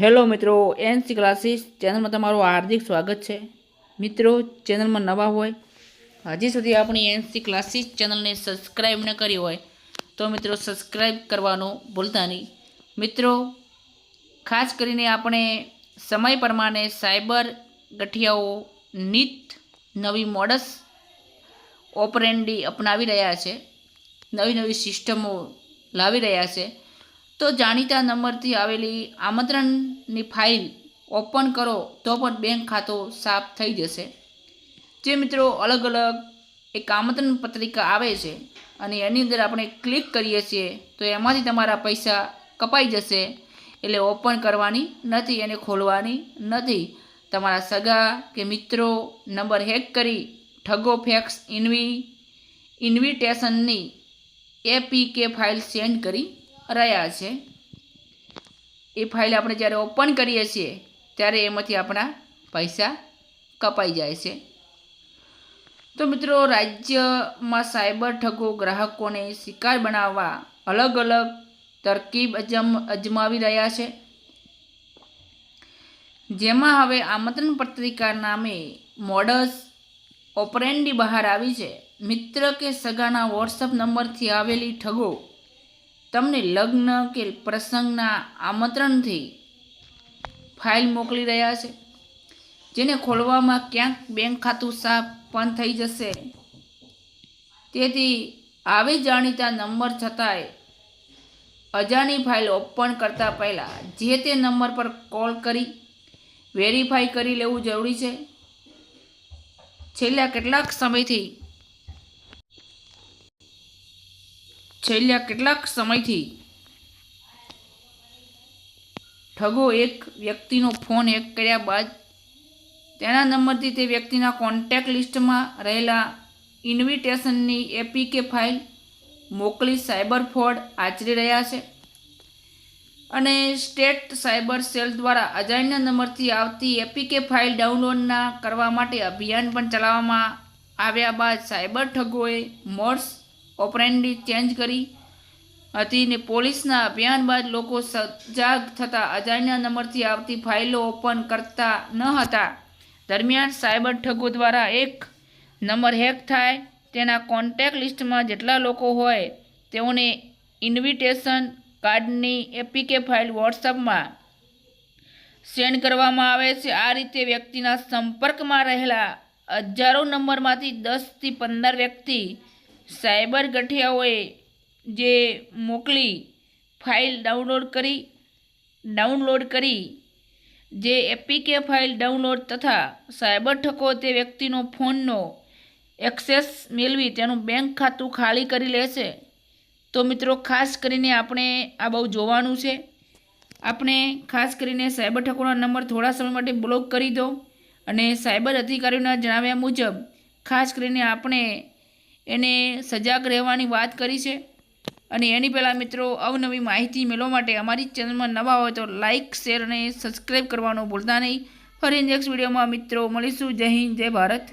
Hello મિત્રો NC classes ચેનલમાં તમારું હાર્દિક સ્વાગત છે. મિત્રો ચેનલમાં નવા હોય, હજી સુધી આપણી એનસી ક્લાસીસ ચેનલને સબસ્ક્રાઈબ ન કરી હોય, તો મિત્રો સબસ્ક્રાઈબ કરવાનું ભૂલતા નહીં. મિત્રો, ખાસ કરીને આપણે સમય પ્રમાણે સાયબર ગઠિયાઓ નીત નવી મોડસ ઓપરેન્ડી અપનાવી રહ્યા છે, નવી નવી સિસ્ટમો લાવી રહ્યા છે. તો જાણીતા નંબરથી આવેલી આમંત્રણની ફાઇલ ઓપન કરો તો પણ બેંક ખાતું સાફ થઈ જશે. જે મિત્રો અલગ અલગ એક આમંત્રણ પત્રિકા આવે છે અને એની અંદર આપણે ક્લિક કરીએ છીએ તો એમાંથી તમારા પૈસા કપાઈ જશે એટલે ઓપન કરવાની નથી એને ખોલવાની નથી. તમારા સગા કે મિત્રો નંબર હેક કરી ઠગો ફેક્સ ઇન્વી, ઇન્વિટેશનની A P K file send કરી રહ્યા છે. એ ફાઇલ આપણે જ્યારે ઓપન કરીએ છીએ, ત્યારે એમાંથી આપણા પૈસા કપાઈ જાય છે. તો મિત્રો, રાજ્યમાં સાયબર ઠગો ગ્રાહકોને શિકાર બનાવવા અલગ અલગ તરકીબ અજમ, અજમાવી રહ્યા છે. જેમાં હવે આમંત્રણ પત્રિકા નામે મોડસ ઓપરેન્ડી બહાર આવી છે. મિત્ર કે સગાના વોટ્સઅપ નંબરથી આવેલી ઠગો તમને લગ્ન કે પ્રસંગના આમંત્રણથી ફાઇલ મોકલી રહ્યા છે, જેને ખોલવામાં ક્યાંક બેંક ખાતું સાફ પણ થઈ જશે. તેથી આવી જાણીતા નંબર છતાંય અજાણી ફાઇલ ઓપન કરતાં પહેલાં જે તે નંબર પર કોલ કરી, વેરીફાઈ કરી લેવું જરૂરી છે. છેલ્લા કેટલાક સમયથી છેલ્લા કેટલાક સમયથી ઠગો એક વ્યક્તિનો ફોન હેક કર્યા બાદ તેના નંબરથી તે વ્યક્તિના કોન્ટેક્ટ લિસ્ટમાં રહેલા ઇન્વિટેશનની એપીકે ફાઇલ મોકલી સાયબર ફ્રોડ આચરી રહ્યા છે અને સ્ટેટ સાયબર સેલ દ્વારા અજાણ્યા નંબરથી આવતી એપીકે ફાઇલ ડાઉનલોડના કરવા માટે અભિયાન પણ ચલાવવામાં આવ્યા બાદ સાયબર ઠગોએ મોડ્સ ઓપરેન્ડી ચેન્જ કરી હતી ને પોલીસના અભિયાન બાદ લોકો સજાગ થતા અજાણ્યા નંબરથી આવતી ફાઇલો ઓપન કરતા ન હતા. દરમિયાન સાયબર ઠગો દ્વારા એક નંબર હેક થાય, તેના કોન્ટેક્ટ લિસ્ટમાં જેટલા લોકો હોય, તેઓને ઇન્વિટેશન કાર્ડની એપીકે ફાઇલ વોટ્સઅપમાં સેન્ડ કરવામાં આવે છે. આ રીતે વ્યક્તિના સંપર્કમાં રહેલા હજારો નંબરમાંથી દસથી પંદર વ્યક્તિ સાયબર ગઠિયાઓએ જે મોકલી ફાઇલ ડાઉનલોડ કરી ડાઉનલોડ કરી, જે એપીકે ફાઇલ ડાઉનલોડ તથા સાયબર ઠકો તે વ્યક્તિનો ફોનનો એક્સેસ મેળવી તેનું બેંક ખાતું ખાલી કરી લેશે. તો મિત્રો, ખાસ કરીને આપણે આ બહુ જોવાનું છે. આપણે ખાસ કરીને સાયબર ઠકોના નંબર થોડા સમય માટે બ્લોક કરી દો અને સાયબર અધિકારીઓના જણાવ્યા મુજબ ખાસ કરીને આપણે એને સજાગ રહેવાની વાત કરી છે. અને એની પહેલાં મિત્રો, અવનવી માહિતી મેળવવા માટે અમારી ચેનલમાં નવા હોય તો લાઇક શેર અને સબસ્ક્રાઈબ કરવાનું ભૂલતા નહીં. ફરી નેક્સ્ટ વિડીયોમાં મિત્રો મળીશું. જય હિન્દ, જય ભારત.